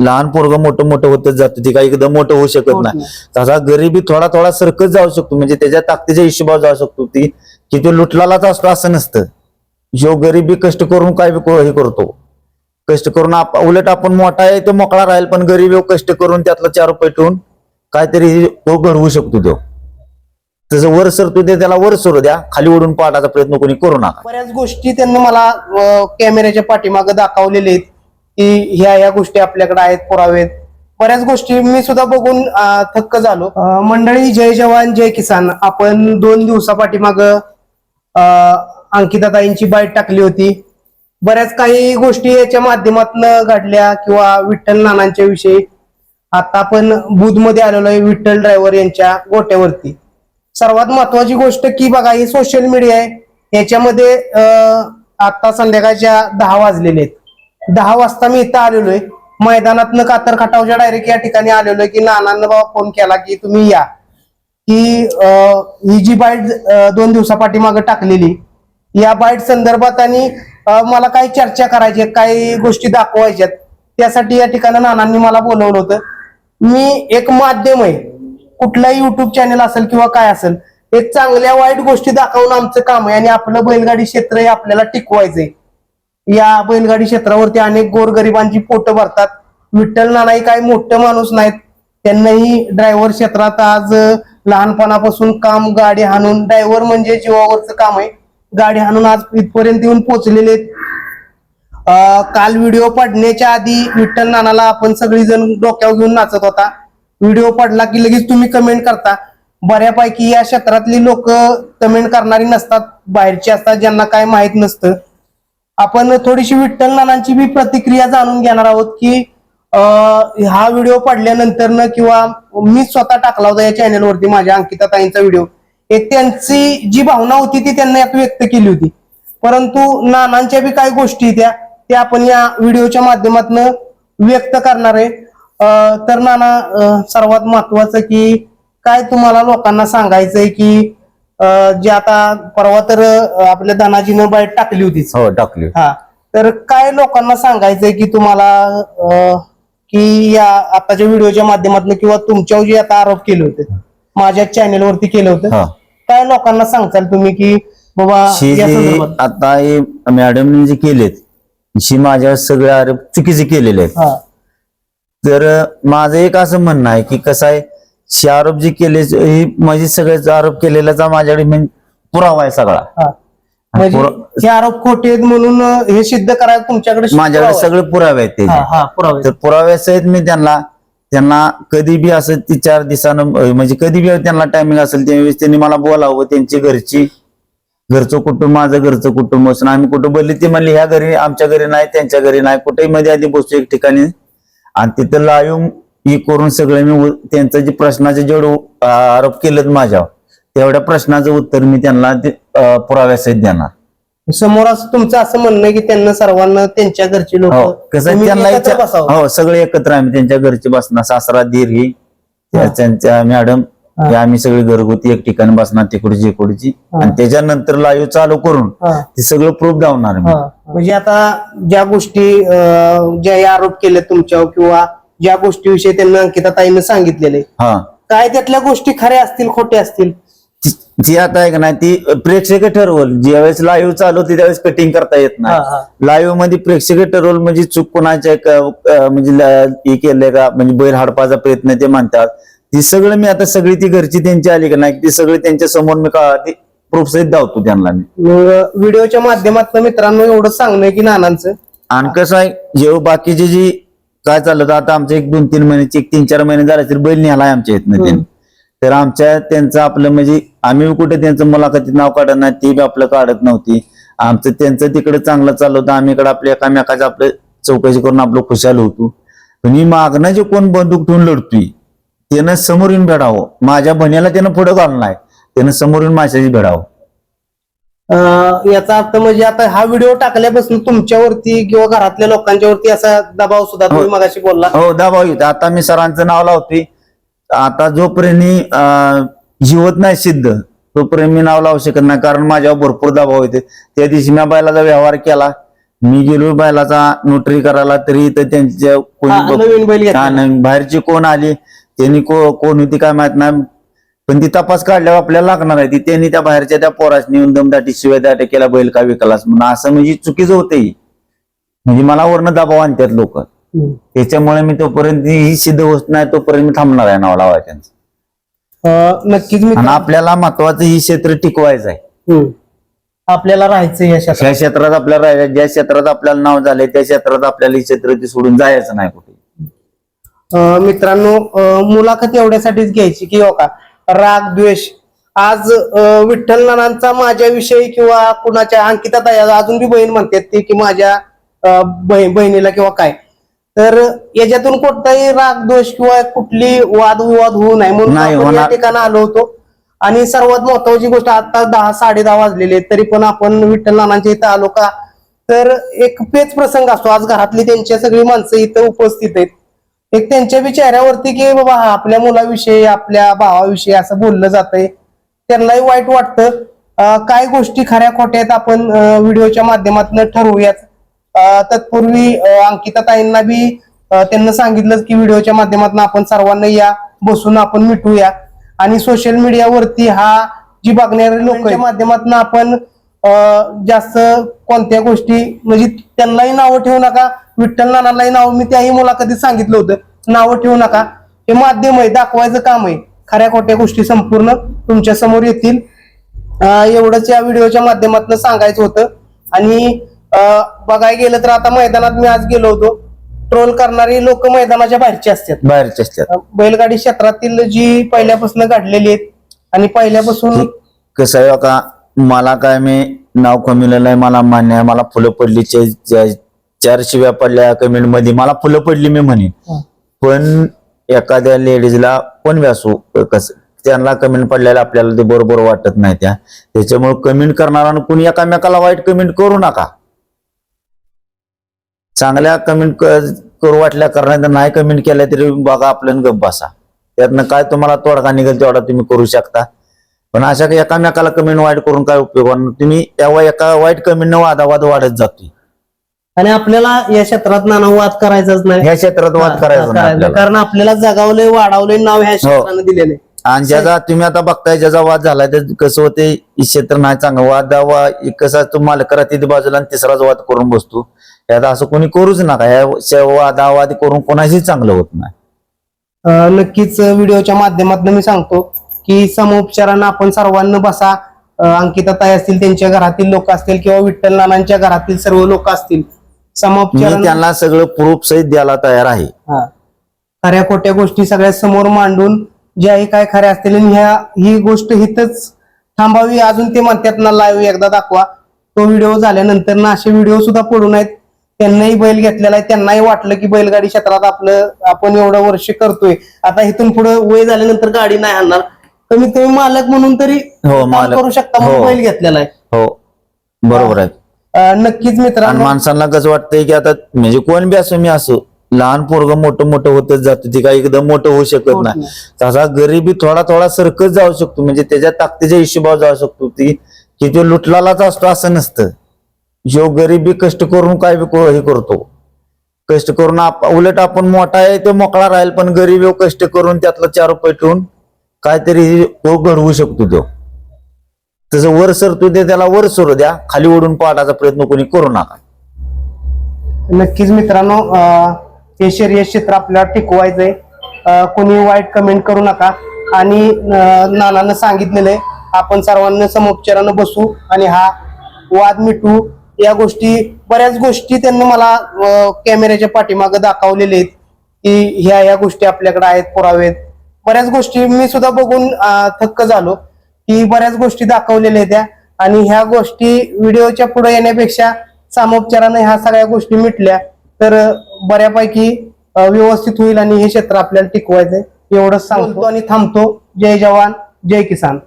लहान पोरग मोठं मोठं होतच जातं ती काही एकदम मोठं होऊ शकत नाही. तसा गरीबी थोडा थोडा सरकत जाऊ शकतो म्हणजे त्याच्या ताकदीच्या हिशोबावर जाऊ शकतो ती की तो लुटलालाच असतो असं नसतं. जो गरिबी कष्ट करून काय हे करतो. कष्ट करून आप- उलट आपण मोठा आहे तो मोकळा राहील पण गरीब कष्ट करून त्यातला चार रुपये ठेवून काहीतरी तो घडवू शकतो तो. तसं वर सरतो ते त्याला वर सरू द्या खाली ओढून पाडायचा प्रयत्न कोणी करू नका. बऱ्याच गोष्टी त्यांनी मला कॅमेऱ्याच्या पाठीमागे दाखवलेले आहेत. की ह्या ह्या गोष्टी आपल्याकडे आहेत पुरावेत. बऱ्याच गोष्टी मी सुद्धा बघून थक्क झालो. मंडळी जय जवान जय किसान. आपण दोन दिवसापाठीमाग अंकिताताईंची बाईट टाकली होती. बऱ्याच काही गोष्टी याच्या माध्यमातून घडल्या किंवा विठ्ठल नानांच्या विषयी. आता आपण बुधमध्ये आलेलो आहे विठ्ठल ड्रायव्हर यांच्या गोट्यावरती. सर्वात महत्वाची गोष्ट की बघा ही सोशल मीडिया आहे. याच्यामध्ये आता संध्याकाळच्या दहा वाजलेले आहेत. दहा वाजता मी इथं आलेलो आहे मैदानातनं कातर खटावच्या डायरेक्ट या ठिकाणी आलेलो आहे की नानांना बाबा फोन केला की तुम्ही या. की ही जी बाईट दोन दिवसापाठी मागे टाकलेली या बाईट संदर्भात आणि मला काही चर्चा करायची आहे, काही गोष्टी दाखवायच्यात त्यासाठी या ठिकाणी नानांनी मला बोलवलं होतं. मी एक माध्यम आहे. कुठलाही युट्यूब चॅनल असेल किंवा काय असेल एक चांगल्या वाईट गोष्टी दाखवणं आमचं काम आहे आणि आपलं बैलगाडी क्षेत्र हे आपल्याला टिकवायचंय. या बैलगाडी क्षेत्रावरती अनेक गोरगरिबांची पोट भरतात. विठ्ठल नानाही काही मोठं माणूस नाहीत. त्यांनाही ड्रायव्हर क्षेत्रात आज लहानपणापासून काम गाडी हाणून ड्रायव्हर म्हणजे जीवावरचं काम आहे. गाडी हाणून आज इथपर्यंत येऊन पोहोचलेले आहेत. काल व्हिडिओ पडण्याच्या आधी विठ्ठल नानाला आपण सगळीजण डोक्यावर घेऊन नाचत होता. व्हिडिओ पडला की लगेच तुम्ही कमेंट करता. बऱ्यापैकी या क्षेत्रातली लोक कमेंट करणारी नसतात. बाहेरची असतात ज्यांना काय माहीत नसतं. आपण थोडीशी विठ्ठल नानांची बी प्रतिक्रिया जाणून घेणार आहोत की हा व्हिडिओ पडल्यानंतर किंवा मी स्वतः टाकला होता या चॅनलवरती माझ्या अंकिता ताईंचा व्हिडिओ एक त्यांची जी भावना होती ती त्यांनी यात व्यक्त केली होती. परंतु नानांच्या बी काही गोष्टी त्या ते आपण या व्हिडिओच्या माध्यमातून व्यक्त करणार आहे. तर नाना सर्वात महत्वाचं की काय तुम्हाला लोकांना सांगायचंय की जे आता परवा तर आपल्या धनाजीनं बाईट टाकली होतीच हो टाकली. हा. तर काय लोकांना सांगायचंय की तुम्हाला की या आताच्या व्हिडिओच्या माध्यमातून किंवा तुमच्यावर जे आता आरोप केले होते माझ्या चॅनेलवरती केलं होतं हा. काय लोकांना सांगताल तुम्ही की बाबा आता हे मॅडमने जे केलेत शी माझ्या सगळे आरोप चुकीचे केलेले आहेत. तर माझं एक असं म्हणणं आहे की कसं आहे आरोप जे केले हे म्हणजे सगळेच आरोप केलेल्याचा माझ्याकडे पुरावा आहे सगळा. हा. म्हणजे हे आरोप खोटे आहेत म्हणून हे सिद्ध करायला तुमच्याकडे माझ्याकडे. सगळे पुरावे आहेत हा हा पुरावे पुराव्यासहित मी त्यांना त्यांना कधी बी असं ती चार दिवसानं म्हणजे कधी बी त्यांना टायमिंग असेल त्यावेळेस त्यांनी मला बोलावं त्यांची घरची घरचं कुटुंब माझं घरचं कुटुंब असून आम्ही कुठं बोलली ती म्हणली ह्या घरी आमच्या घरी नाही त्यांच्या घरी नाही कुठेही मध्ये आधी बसतो एक ठिकाणी. आणि तिथं लाईव्ह ही करून सगळं मी त्यांचं जे प्रश्नाचे जेवढं आरोप केलेत माझ्यावर तेवढ्या प्रश्नाचं उत्तर मी त्यांना पुराव्यासहित देणार. समोर असं तुमचं असं म्हणणं की त्यांना सर्वांना त्यांच्या घरचे लोक हो कसं त्यांना हो सगळे एकत्र आम्ही त्यांच्या घरचे बसणार. सासरा दीर ही त्या- त्यांच्या मॅडम आम्ही सगळे घरगुती एक ठिकाणी बसणार तिकडची इकडची. आणि त्याच्यानंतर लाईव्ह चालू करून ते सगळं प्रूफ दावणार मी. म्हणजे आता ज्या गोष्टी ज्या या आरोप केले तुमच्यावर किंवा ज्या गोष्टीविषयी त्यांना अंकिता ताईनं सांगितलेले. हा. काय त्यातल्या गोष्टी खऱ्या असतील खोट्या असतील? ती- जी आता आहे का नाही ती प्रेक्षक ठरवल. ज्यावेळेस लाईव्ह चालू होती त्यावेळेस कटिंग करता येत हा, हा. नाही लाईव्हमध्ये प्रेक्षक ठरवल म्हणजे चूक कोणाच्या एक, अं, म्हणजे ल- हे केलंय का म्हणजे बैल हाडपाचा प्रयत्न ते म्हणतात. ती सगळं मी आता सगळी ती घरची त्यांची आली का नाही ती सगळी त्यांच्यासमोर मी का ती प्रूफ सहित धावतो त्यांना मी. मग व्हिडिओच्या माध्यमातून मित्रांनो एवढं सांगणं आहे की नानांचं? आणि कसं आहे जेव्हा बाकीचे जी काय चाललं होतं, आता आमचं एक दोन तीन महिन्याचे एक तीन चार महिने झाले तर बैल निघालाय आमच्या इथनं त्यांनी. तर आमच्या त्यांचं आपलं म्हणजे आम्ही कुठे त्यांचं मुलाखतीत नाव काढत नाही ती बी आपलं काढत नव्हती. आमचं त्यांचं तिकडे चांगलं चाललं होतं आम्ही इकडे आपल्या एकामेकाचं आपलं चौकशी करून आपलं खुशाल होतो. पण ही मागणं जे कोण बंदूक ठेवून लढतोय त्यानं समोर येऊन भेडावं. माझ्या बहिणीला त्यानं पुढे नाही त्यानं समोर येऊन माझ्याशी भेडावं. याचा अर्थ म्हणजे आता हा व्हिडिओ टाकल्यापासून तुमच्यावरती किंवा घरातल्या लोकांच्यावरती असा दबाव सुद्धा तुम्ही मगाशी बोलला. हो दबाव येतो. आता मी सरांचं नाव लावतोय. आता जोपर्यंत अं, जिवत नाही सिद्ध तोपर्यंत मी नाव लावू शकत नाही. कारण माझ्यावर भरपूर दबाव येते त्या दिवशी मी बैलाचा व्यवहार केला. मी गेलो बैलाचा नोटरी करायला. तरी तर त्यांच्या हा, कोणी. हा, बाहेरची कोण आली? त्यांनी कोण होती काय माहीत नाही. पण ती तपास काढल्यावर आपल्याला लागणार आहे. ती त्यांनी त्या बाहेरच्या त्या पोरासनी येऊन दमदाटी शिवाय त्या केला बैल का विकलास म्हणून. असं म्हणजे चुकीचं होतंय. म्हणजे मला वरनं दबाव आणतात लोक. त्याच्यामुळे मी तोपर्यंत ही सिद्ध होत नाही तोपर्यंत मी थांबणार आहे नाव लावाय त्यांचं नक्कीच आणि आपल्याला महत्वाचं ही क्षेत्र टिकवायचं आहे. आपल्याला राहायचं या क्षेत्रात. आपल्याला राहायचं ज्या क्षेत्रात आपल्याला नाव झालंय त्या क्षेत्रात आपल्याला ही क्षेत्र ती सोडून जायचं नाही कुठे. मित्रांनो मुलाखत एवढ्यासाठीच घ्यायची की हो का? राग द्वेष. आज विठ्ठल नानांचा माझ्याविषयी किंवा कुणाच्या अंकिता ताई अजून बी बहीण म्हणतात ती की माझ्या बहिणीला किंवा काय. तर याच्यातून कोणताही राग द्वेष किंवा कुठली वादविवाद होऊ नये म्हणून या. ठिकाणी आलो होतो. आणि सर्वात महत्वाची गोष्ट आता दहा साडे दहा वाजलेले आहेत, तरी पण आपण विठ्ठल नानांच्या इथं आलो का? तर एक पेच प्रसंग असतो. आज घरातली त्यांच्या सगळी माणसं इथं उपस्थित आहेत. एक त्यांच्या बी चेहऱ्यावरती की बाबा हा आपल्या मुलाविषयी आपल्या भावाविषयी असं बोललं जातंय. त्यांनाही वाईट वाटतं. काय गोष्टी खऱ्या खोट्या आहेत आपण व्हिडिओच्या माध्यमातून ठरवूयात. तत्पूर्वी अंकिता ताईंना बी त्यांना सांगितलं की व्हिडिओच्या माध्यमातून आपण सर्वांना या बसून आपण मिटूया. आणि सोशल मीडियावरती हा जी बघणारे लोकांच्या माध्यमातून आपण जास्त कोणत्या गोष्टी म्हणजे त्यांनाही नावं ठेवू नका. विठ्ठल नानालाही नाव मी त्याही मुलाखतीत सांगितलं होतं. नावं ठेवू नका. हे माध्यम आहे दाखवायचं काम आहे. खऱ्या खोट्या गोष्टी संपूर्ण तुमच्यासमोर येतील. एवढंच या व्हिडिओच्या माध्यमातून सांगायचं होतं. आणि बघायला गेलं तर आता मैदानात मी आज गेलो होतो. ट्रोल करणारी लोक मैदानाच्या बाहेरची असतात. बाहेरच्या असतात. बैलगाडी क्षेत्रातील जी पहिल्यापासून घडलेली आहेत आणि पहिल्यापासून कसं आहे का मला काय मी नाव कमीलेलं आहे मला मान्य आहे मला फुलं पडली चे- चे- चार शिव्या पडल्या कमेंटमध्ये मला फुलं पडली मी म्हणेन हा. पण एखाद्या लेडीजला कोण व्यासू कसं त्यांना कमेंट पडलेलं आपल्याला ते बरोबर वाटत नाही त्या. त्याच्यामुळे कमेंट करणारा कुणी एकामेकाला वाईट कमेंट करू नका. चांगल्या कमेंट करू वाटल्या करणार नाही कमेंट केल्या तरी बघा आपल्याला गप्प बसा. त्यातनं काय तुम्हाला तोडगा निघेल तेवढा तुम्ही करू शकता. पण अशा एकामेकाला कमेंट वाईट करून काय उपयोग? तुम्ही तेव्हा एका वाईट कमेंटनं वादावाद वाढत जातोय. आणि आपल्याला या क्षेत्रात नाना वाद करायचाच नाही. ह्या क्षेत्रात वाद करायचा नाही करायचं. आपल्याला. कारण आपल्याला जगावलंय वाढवलंय नाव ह्या क्षेत्राने दिलेले आणि ज्याचा तुम्ही आता बघताय ज्याचा वाद झालाय तर कसं होते हे क्षेत्र नाही चांगलं. वाद वा कसं तो मालकरा तिथे बाजूला आणि तिसराच वाद करून बसतो. यात असं कोणी करूच नका. या वादावाद करून कोणाशी चांगलं होत नाही. अं, नक्कीच व्हिडिओच्या माध्यमातून मी सांगतो की समोपचारानं आपण सर्वांना बसा. अंकिता ताई असतील त्यांच्या घरातील लोक असतील किंवा विठ्ठल नानांच्या घरातील सर्व लोक असतील मी समोपचारानं त्यांना सगळं प्रूफ सहित द्यायला तयार आहे. हा. खऱ्या खोट्या गोष्टी सगळ्या समोर मांडून ज्याही काय खऱ्या असतील आणि ह्या ही गोष्ट हिथच थांबावी. अजून ते म्हणतात ना लाईव्ह एकदा दाखवा. तो व्हिडिओ झाल्यानंतर ना असे व्हिडिओ सुद्धा पडून आहेत. त्यांनाही बैल घेतलेला आहे. त्यांनाही वाटलं की बैलगाडी क्षेत्रात आपलं आपण एवढं वर्ष करतोय. आता इथून पुढे वय झाल्यानंतर गाडी नाही आणणार. कमीत कमी मालक म्हणून तरी हो, काम मालक. करू शकता म्हणून हो. बैल घेतलेला आहे. हो. बरोबर आहे. नक्कीच आणि मित्रांनो माणसांना कसं वाटतंय की आता म्हणजे कोण बी असो मी असो लहान पोरग मोठं मोठं होतच जातं ती काही एकदम मोठं होऊ शकत नाही. नाही. तसा गरीबी थोडा थोडा सरकत जाऊ शकतो म्हणजे त्याच्या ताकदीच्या हिशोबावर जाऊ शकतो. ती की तो लुटलालाच असतो असं नसतं. जो गरीबी कष्ट करून काय बी को- हे करतो. कष्ट करून आप- उलट आपण मोठा आहे तो मोकळा राहील पण गरीब ह्यो कष्ट करून त्यातलं चार रुपये ठेवून काहीतरी तो घडवू शकतो तो. तसं वर सरतो ते त्याला वर सरू द्या. खाली ओढून पाडायचा प्रयत्न कोणी करू नका. नक्कीच मित्रांनो अं, हे शरीर क्षेत्र आपल्याला टिकवायचंय. अं, कोणी वाईट कमेंट करू नका. आणि अं, नानानं सांगितलेलं आहे आपण सर्वांना समोपचारानं बसू आणि हा वाद मिटू. या गोष्टी बऱ्याच गोष्टी त्यांनी मला अं, कॅमेऱ्याच्या पाठीमागं दाखवलेले आहेत की ह्या ह्या गोष्टी आपल्याकडे आहेत पुरावे आहेत. बऱ्याच गोष्टी मी सुद्धा बघून अं, थक्क झालो. की बऱ्याच गोष्टी दाखवलेल्या आहेत त्या. आणि ह्या गोष्टी व्हिडिओच्या पुढे येण्यापेक्षा सामोपचाराने ह्या सगळ्या गोष्टी मिटल्या तर बऱ्यापैकी व्यवस्थित होईल आणि हे क्षेत्र आपल्याला टिकवायचंय. एवढंच सांगतो. आणि थांबतो. जय जवान जय किसान.